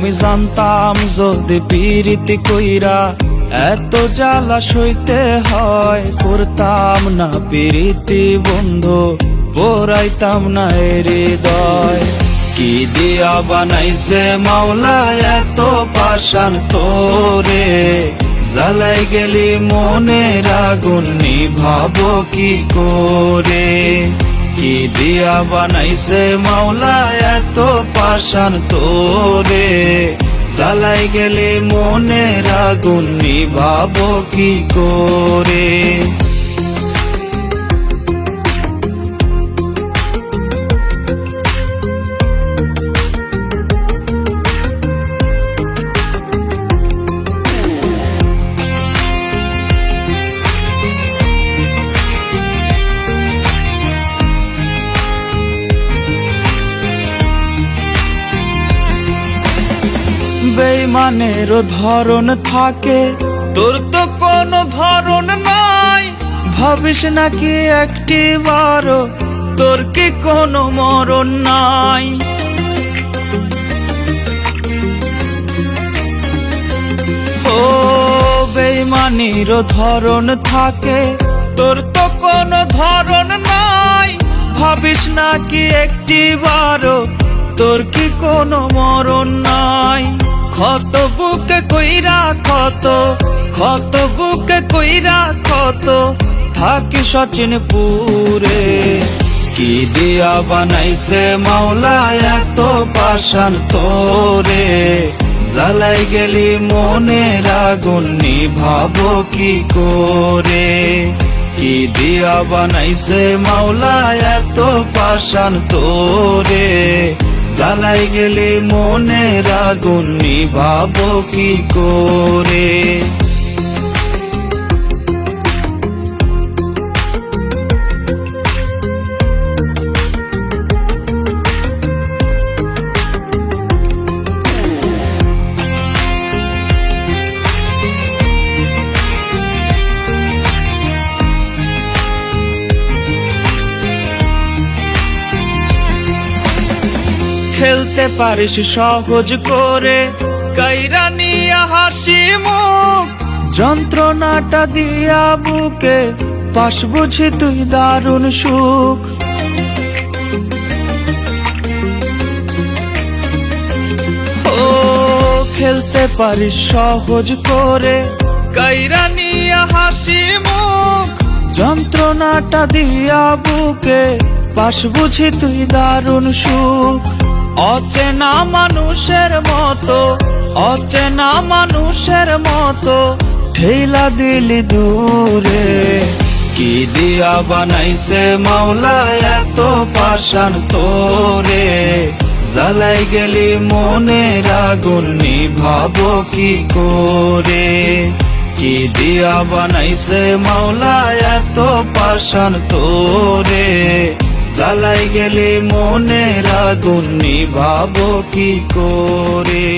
আমি জানতাম যদি পিরিতি কইরা এত জ্বালা সইতে হয়, করতাম না পিরিতি বন্ধু, পড়াইতাম না হৃদয়। কি দিয়া বানাইছে মাওলা এত পাশান তোরে? জ্বালাই গেলি মনের আগুন, নিভাবো কি করে? কি দিয়া বানাইছে মাওলা এত পাশান তোরে। জ্বালাই গেলে মনের আগুন নিভাবো কি করে? বেইমানের ধরন থাকে। তোর তো কোনো ধরন নাই। ভাবিস নাকি একটি বারো? তোর কি কোনো মরণ নাই? ও বেইমানির ধরন থাকে। তোর তো কোনো ধরন নাই। ভাবিস নাকি একটি বারো? তোর কি কোনো মরণ নাই? ক্ষত বুকে কইরা ক্ষত ক্ষত বুকে কইরা ক্ষত। থাকি সচিন পুরে কি দিয়া বানাইছে মাওলা এত পাশান তোরে? জ্বালাই গেলি মনের আগুন, নিভাবো কি করে? কি দিয়া বানাইছে মাওলা এত পাশান তোরে? জ্বালাই গেলে মনের আগুন নিভাবো কি করে? খেলতে পারিস সহজ করে। কাইরা হাসি মুখ, যন্ত্রণাটা দিয়া বুকে, পাশ বুঝি তুই দারুণ সুখ। ও, খেলতে পারিস সহজ করে। কাইরা হাসি মুখ, যন্ত্রণাটা দিয়া বুকে, পাশ বুঝি তুই দারুণ সুখ। অচেনা মানুষের মতো, অচেনা মানুষের মতো ঠেলা দিলি দূরে। কি দিয়া বানাইছে মাওলা এত পাশান তোরে? জ্বালাই গেলি মনের আগুন, নিভাবো কি করে? কি দিয়া বানাইছে মাওলা এত পাশান তোরে? জ্বালাই গেলে মনের আগুন নিভাবো কি করে?